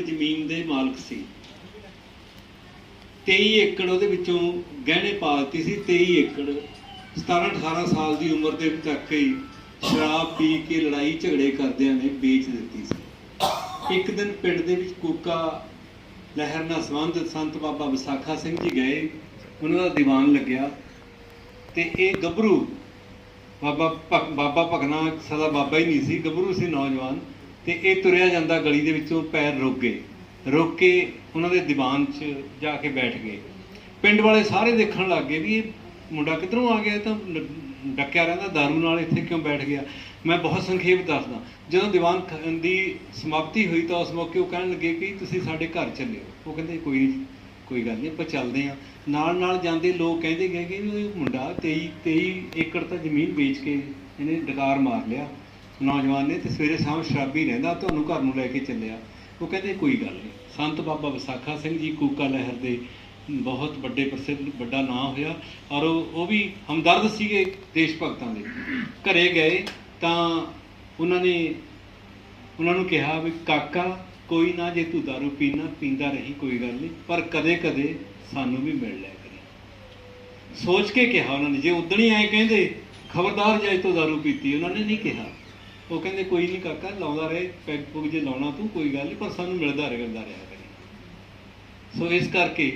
ਜ਼ਮੀਨ ਦੇ ਮਾਲਕ ਸੀ। 23 ਏਕੜ ਉਹਦੇ ਵਿੱਚੋਂ ਗਹਿਣੇ ਪਾ ਦਿੱਤੀ ਸੀ। 23 ਏਕੜ 17 18 ਸਾਲ ਦੀ ਉਮਰ ਦੇ ਤੱਕ ਹੀ ਸ਼ਰਾਬ ਪੀ ਕੇ ਲੜਾਈ ਝਗੜੇ ਕਰਦਿਆਂ ਨੇ ਵੇਚ ਦਿੱਤੀ ਸੀ। ਇੱਕ ਦਿਨ ਪਿੰਡ ਦੇ ਵਿੱਚ ਕੋਕਾ ਲਹਿਰ ਨਾਲ ਸੰਬੰਧਿਤ ਸੰਤ ਬਾਬਾ ਵਿਸਾਖਾ ਸਿੰਘ ਜੀ ਗਏ। ਉਹਨਾਂ ਦਾ ਦੀਵਾਨ ਲੱਗਿਆ ਤੇ ਇਹ ਗੱਭਰੂ ਬਾਬਾ ਭਗ- ਬਾਬਾ ਭਗਨਾ ਸਦਾ ਬਾਬਾ ਹੀ ਨਹੀਂ ਸੀ। ਗੱਭਰੂ ਸੀ ਨੌਜਵਾਨ। ਤੇ ਇਹ ਤੁਰਿਆ ਜਾਂਦਾ ਗਲੀ ਦੇ ਵਿੱਚੋਂ ਪੈਰ ਰੁਕ ਗਏ। ਰੁਕ ਕੇ ਉਹਨਾਂ ਦੇ ਦੀਵਾਨ 'ਚ ਜਾ ਕੇ ਬੈਠ ਗਏ। ਪਿੰਡ ਵਾਲੇ ਸਾਰੇ ਦੇਖਣ ਲੱਗ ਗਏ ਵੀ ਇਹ ਮੁੰਡਾ ਕਿੱਧਰੋਂ ਆ ਗਿਆ ਤਾਂ ਡੱਕਿਆ ਰਹਿੰਦਾ, ਦਾਰੂ ਨਾਲ ਇੱਥੇ ਕਿਉਂ ਬੈਠ ਗਿਆ? ਮੈਂ ਬਹੁਤ ਸੰਖੇਪ ਦੱਸਦਾ। ਜਦੋਂ ਦੀਵਾਨ ਖ- ਦੀ ਸਮਾਪਤੀ ਹੋਈ ਤਾਂ ਉਸ ਮੌਕੇ ਉਹ ਕਹਿਣ ਲੱਗੇ ਕਿ ਤੁਸੀਂ ਸਾਡੇ ਘਰ ਚੱਲਿਓ ਉਹ ਕਹਿੰਦੇ ਕੋਈ ਨਹੀਂ ਕੋਈ ਗੱਲ ਨਹੀਂ, ਆਪਾਂ ਚੱਲਦੇ ਹਾਂ। ਨਾਲ ਨਾਲ ਜਾਂਦੇ ਲੋਕ ਕਹਿੰਦੇ ਗਏ ਕਿ ਇਹ ਮੁੰਡਾ 23 23 ਏਕੜ ਤਾਂ ਜ਼ਮੀਨ ਵੇਚ ਕੇ ਇਹਨੇ ਡਕਾਰ ਮਾਰ ਲਿਆ। ਨੌਜਵਾਨ ਨੇ ਤੇ ਸਵੇਰੇ ਸ਼ਾਮ ਸ਼ਰਾਬੀ ਰਹਿੰਦਾ ਤੁਹਾਨੂੰ ਘਰ ਨੂੰ ਲੈ ਕੇ ਚੱਲਿਆ। ਉਹ ਕਹਿੰਦੇ, ਕੋਈ ਗੱਲ ਨਹੀਂ। ਸੰਤ ਬਾਬਾ ਵਿਸਾਖਾ ਸਿੰਘ ਜੀ ਕੂਕਾ ਲਹਿਰ ਦੇ ਬਹੁਤ ਵੱਡੇ ਪ੍ਰਸਿੱਧ, ਵੱਡਾ ਨਾਂ ਹੋਇਆ ਔਰ ਉਹ ਉਹ ਵੀ ਹਮਦਰਦ ਸੀਗੇ ਦੇਸ਼ ਭਗਤਾਂ ਦੇ। ਘਰੇ ਗਏ ਤਾਂ ਉਹਨਾਂ ਨੇ, ਉਹਨਾਂ ਨੂੰ ਕਿਹਾ ਵੀ, ਕਾਕਾ, ਕੋਈ ਨਾ, ਜੇ ਤੂੰ ਦਾਰੂ ਪੀਣਾ ਪੀਂਦਾ ਰਹੀ, ਕੋਈ ਗੱਲ ਨਹੀਂ, ਪਰ ਕਦੇ ਕਦੇ ਸਾਨੂੰ ਵੀ ਮਿਲ ਲੈ ਕਰੀ। ਸੋਚ ਕੇ ਕਿਹਾ ਉਹਨਾਂ ਨੇ। ਜੇ ਉਦਣ ਆਏ ਕਹਿੰਦੇ, ਖਬਰਦਾਰ ਜੇ ਤੂੰ ਦਾਰੂ ਪੀਤੀ। ਉਹਨਾਂ ਨੇ ਨਹੀਂ ਕਿਹਾ। ਉਹ ਕਹਿੰਦੇ ਕੋਈ ਨਹੀਂ ਕਾਕਾ, ਲਾਉਂਦਾ ਰਹੇ ਪੈਗ ਪੁਗ ਜੇ ਲਾਉਣਾ ਤੂੰ, ਕੋਈ ਗੱਲ ਨਹੀਂ ਪਰ ਸਾਨੂੰ ਮਿਲਦਾ ਰਹਿੰਦਾ ਰਿਹਾ ਕਰੀ। ਸੋ ਇਸ ਕਰਕੇ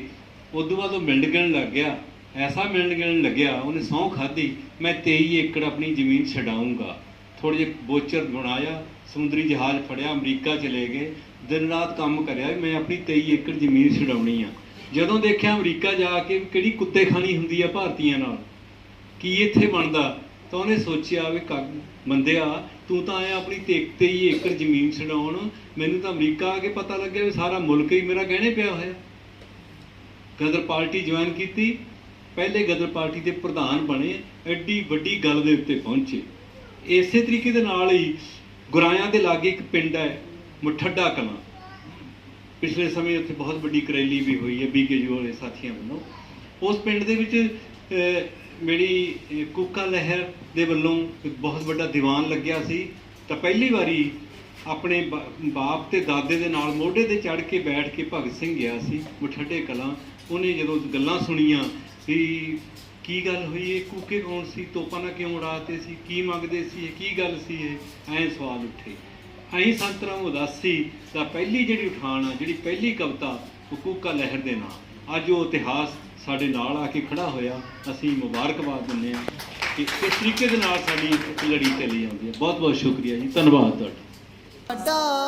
ਉਦੋਂ ਬਾਅਦ ਉਹ ਮਿਲਣ ਗਿਲਣ ਲੱਗ ਗਿਆ। ਐਸਾ ਮਿਲਣ ਗਿਲਣ ਲੱਗਿਆ, ਉਹਨੇ ਸਹੁੰ ਖਾਧੀ, ਮੈਂ 23 ਏਕੜ ਆਪਣੀ ਜ਼ਮੀਨ ਛਡਾਊਂਗਾ। ਥੋੜੇ ਜਿਹੇ ਬੋਚਰ ਬਣਾਇਆ, ਸਮੁੰਦਰੀ ਜਹਾਜ਼ ਫੜਿਆ, ਅਮਰੀਕਾ ਚਲੇ ਗਏ। ਦਿਨ ਰਾਤ ਕੰਮ ਕਰਿਆ ਮੈਂ ਆਪਣੀ 23 ਏਕੜ ਜ਼ਮੀਨ ਛਡਾਉਣੀ ਆ। ਜਦੋਂ ਦੇਖਿਆ ਅਮਰੀਕਾ ਜਾ ਕੇ ਕਿਹੜੀ ਕੁੱਤੇ ਖਾਣੀ ਹੁੰਦੀ ਆ ਭਾਰਤੀਆਂ ਨਾਲ, ਕੀ ਇੱਥੇ ਬਣਦਾ? ਤਾਂ ਉਹਨੇ ਸੋਚਿਆ ਵੀ ਕੱਗ ਬੰਦਿਆ ਤੂੰ ਤਾਂ ਆਇਆ ਆਪਣੀ 23 ਏਕੜ ਜ਼ਮੀਨ ਛਡਾਉਣ, ਮੈਨੂੰ ਤਾਂ ਅਮਰੀਕਾ ਆ ਕੇ ਪਤਾ ਲੱਗਿਆ ਵੀ ਸਾਰਾ ਮੁਲਕ ਹੀ ਮੇਰਾ ਗਹਿਣੇ ਪਿਆ ਹੋਇਆ। ਗਦਰ ਪਾਰਟੀ ਜੁਆਇਨ ਕੀਤੀ, ਪਹਿਲੇ ਗਦਰ ਪਾਰਟੀ ਦੇ ਪ੍ਰਧਾਨ ਬਣੇ, ਐਡੀ ਵੱਡੀ ਗੱਲ ਦੇ ਉੱਤੇ ਪਹੁੰਚੇ। ਇਸੇ ਤਰੀਕੇ ਦੇ ਨਾਲ ਹੀ ਗੁਰਾਇਆਂ ਦੇ ਲਾਗੇ ਇੱਕ ਪਿੰਡ ਹੈ, ਮੁੱਠੱਡਾ ਕਲਾਂ। ਪਿਛਲੇ ਸਮੇਂ ਉੱਥੇ ਬਹੁਤ ਵੱਡੀ ਕਰੈਲੀ ਵੀ ਹੋਈ ਹੈ ਬੀਕੇਯੂ ਵਾਲੇ ਸਾਥੀਆਂ ਵੱਲੋਂ। ਉਸ ਪਿੰਡ ਦੇ ਵਿੱਚ ਮੇਰੀ ਅਹ, ਕੂਕਾ ਲਹਿਰ ਦੇ ਵੱਲੋਂ ਇੱਕ ਬਹੁਤ ਵੱਡਾ ਦੀਵਾਨ ਲੱਗਿਆ ਸੀ। ਤਾਂ ਪਹਿਲੀ ਵਾਰੀ ਆਪਣੇ ਬਾ- ਬਾਪ ਤੇ ਦਾਦੇ ਦੇ ਨਾਲ ਮੋਢੇ ਤੇ ਚੜ ਕੇ ਬੈਠ ਕੇ ਭਗਤ ਸਿੰਘ ਗਿਆ ਸੀ ਮੁੱਠੱਡੇ ਕਲਾਂ। ਉਹਨੇ ਜਦੋਂ ਗੱਲਾਂ ਸੁਣੀਆਂ ਵੀ ਕੀ ਗੱਲ ਹੋਈ ਇਹ ਕੂਕੇ ਕੌਣ ਸੀ? ਤੋਪਾਂ ਨਾਲ ਕਿਉਂ ਉਡਾਤੇ ਸੀ? ਕੀ ਮੰਗਦੇ ਸੀ? ਇਹ ਕੀ ਗੱਲ ਸੀ? ਇਹ ਐਂ ਸਵਾਲ ਉੱਠੇ। ਅਸੀਂ ਸੰਤ ਰਾਮ ਉਦਾਸੀ ਦਾ ਪਹਿਲੀ ਜਿਹੜੀ ਉਠਾਣ ਆ ਜਿਹੜੀ ਪਹਿਲੀ ਕਵਿਤਾ ਉਹ ਕੂਕਾ ਲਹਿਰ ਦੇ ਨਾਂ। ਅੱਜ ਉਹ ਇਤਿਹਾਸ ਸਾਡੇ ਨਾਲ ਆ ਕੇ ਖੜਾ ਹੋਇਆ, ਅਸੀਂ ਮੁਬਾਰਕਬਾਦ ਦਿੰਦੇ ਹਾਂ ਕਿ ਇਸ ਤਰੀਕੇ ਦੇ ਨਾਲ ਸਾਡੀ ਲੜੀ ਚੱਲੀ ਜਾਂਦੀ ਹੈ। ਬਹੁਤ ਬਹੁਤ ਸ਼ੁਕਰੀਆ ਜੀ। ਧੰਨਵਾਦ ਤੁਹਾਡਾ। ਵੱਡਾ